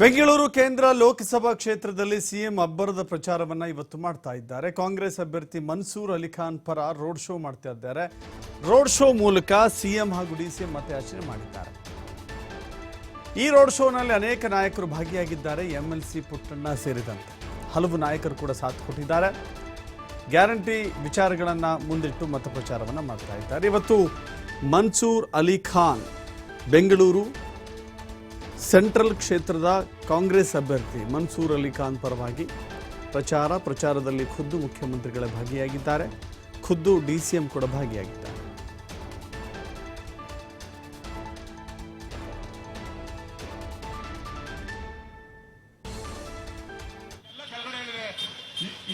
ಬೆಂಗಳೂರು ಕೇಂದ್ರ ಲೋಕಸಭಾ ಕ್ಷೇತ್ರದಲ್ಲಿ ಸಿಎಂ ಅಬ್ಬರದ ಪ್ರಚಾರವನ್ನ ಇವತ್ತು ಮಾಡ್ತಾ ಇದ್ದಾರೆ. ಕಾಂಗ್ರೆಸ್ ಅಭ್ಯರ್ಥಿ ಮನ್ಸೂರ್ ಅಲಿಖಾನ್ ಪರ ರೋಡ್ ಶೋ ಮಾಡ್ತಾ ಇದ್ದಾರೆ. ರೋಡ್ ಶೋ ಮೂಲಕ ಸಿಎಂ ಹಾಗೂ ಡಿಸಿಎಂ ಮತಯಾಚನೆ ಮಾಡಿದ್ದಾರೆ. ಈ ರೋಡ್ ಶೋನಲ್ಲಿ ಅನೇಕ ನಾಯಕರು ಭಾಗಿಯಾಗಿದ್ದಾರೆ. ಎಂಎಲ್ಸಿ ಪುಟ್ಟಣ್ಣ ಸೇರಿದಂತೆ ಹಲವು ನಾಯಕರು ಕೂಡ ಸಾಥ್ ಕೊಟ್ಟಿದ್ದಾರೆ. ಗ್ಯಾರಂಟಿ ವಿಚಾರಗಳನ್ನು ಮುಂದಿಟ್ಟು ಮತ ಪ್ರಚಾರವನ್ನು ಮಾಡ್ತಾ ಇದ್ದಾರೆ. ಇವತ್ತು ಮನ್ಸೂರ್ ಅಲಿ ಖಾನ್ ಬೆಂಗಳೂರು ಸೆಂಟ್ರಲ್ ಕ್ಷೇತ್ರದ ಕಾಂಗ್ರೆಸ್ ಅಭ್ಯರ್ಥಿ ಮನ್ಸೂರ್ ಅಲಿ ಖಾನ್ ಪರವಾಗಿ ಪ್ರಚಾರ, ಪ್ರಚಾರದಲ್ಲಿ ಖುದ್ದು ಮುಖ್ಯಮಂತ್ರಿಗಳ ಭಾಗಿಯಾಗಿದ್ದಾರೆ. ಖುದ್ದು ಡಿ ಸಿ ಎಂ ಕೂಡ ಭಾಗಿಯಾಗಿದ್ದಾರೆ.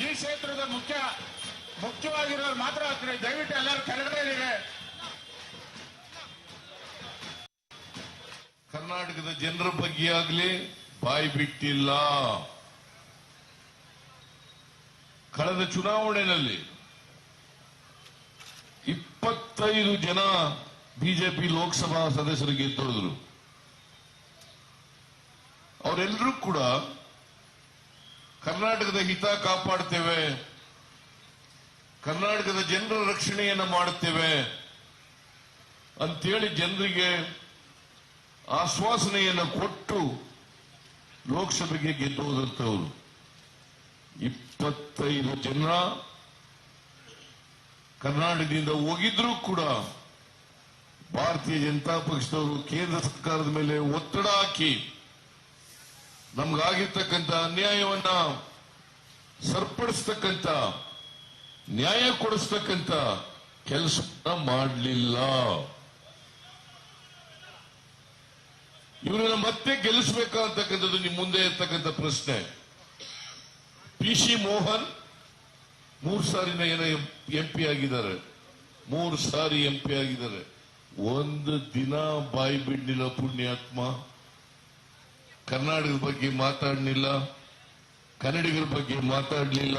ಈ- ಕ್ಷೇತ್ರದ ಮುಖ್ಯ ಮುಖ್ಯವಾಗಿರೋರು ಮಾತ್ರ ದಯವಿಟ್ಟು ಎಲ್ಲರೂ ಕೆಳಗಡೆ ಕರ್ನಾಟಕದ ಜನರ ಬಗ್ಗೆ ಆಗಲಿ ಬಾಯಿ ಬಿಟ್ಟಿಲ್ಲ. ಕಳೆದ ಚುನಾವಣೆಯಲ್ಲಿ ಇಪ್ಪತ್ತೈದು ಜನ ಬಿಜೆಪಿ ಲೋಕಸಭಾ ಸದಸ್ಯರು ಗೆದ್ದೋದ್ರು ಅವರೆಲ್ಲರೂ ಕೂಡ ಕರ್ನಾಟಕದ ಹಿತ ಕಾಪಾಡ್ತೇವೆ, ಕರ್ನಾಟಕದ ಜನರ ರಕ್ಷಣೆಯನ್ನು ಮಾಡುತ್ತೇವೆ ಅಂತೇಳಿ ಜನರಿಗೆ ಆಶ್ವಾಸನೆಯನ್ನು ಕೊಟ್ಟು ಲೋಕಸಭೆಗೆ ಗೆದ್ದು ಹೋದಂಥವ್ರು ಇಪ್ಪತ್ತೈದು ಜನ ಕರ್ನಾಟಕದಿಂದ ಹೋಗಿದ್ರೂ ಕೂಡ ಭಾರತೀಯ ಜನತಾ ಪಕ್ಷದವರು ಕೇಂದ್ರ ಸರ್ಕಾರದ ಮೇಲೆ ಒತ್ತಡ ಹಾಕಿ ನಮ್ಗಾಗಿರ್ತಕ್ಕಂಥ ಅನ್ಯಾಯವನ್ನ ಸರ್ಪಡಿಸ್ತಕ್ಕಂಥ, ನ್ಯಾಯ ಕೊಡಿಸ್ತಕ್ಕಂಥ ಕೆಲಸ ಮಾಡಲಿಲ್ಲ. ಇವರನ್ನ ಮತ್ತೆ ಗೆಲ್ಲಿಸಬೇಕಾ ಅಂತಕ್ಕಂಥದ್ದು ನಿಮ್ಮ ಮುಂದೆ ಇರ್ತಕ್ಕಂಥ ಪ್ರಶ್ನೆ. ಪಿ ಸಿ ಮೋಹನ್ ಮೂರು ಸಾರಿನ ಏನೋ ಎಂ ಪಿ ಆಗಿದ್ದಾರೆ. ಮೂರು ಸಾರಿ ಎಂ ಪಿ ಆಗಿದ್ದಾರೆ. ಒಂದು ದಿನ ಬಾಯಿ ಬಿಡ್ಲಿಲ್ಲ ಪುಣ್ಯಾತ್ಮ. ಕರ್ನಾಟಕದ ಬಗ್ಗೆ ಮಾತಾಡಲಿಲ್ಲ. ಕನ್ನಡಿಗರ ಬಗ್ಗೆ ಮಾತಾಡ್ಲಿಲ್ಲ.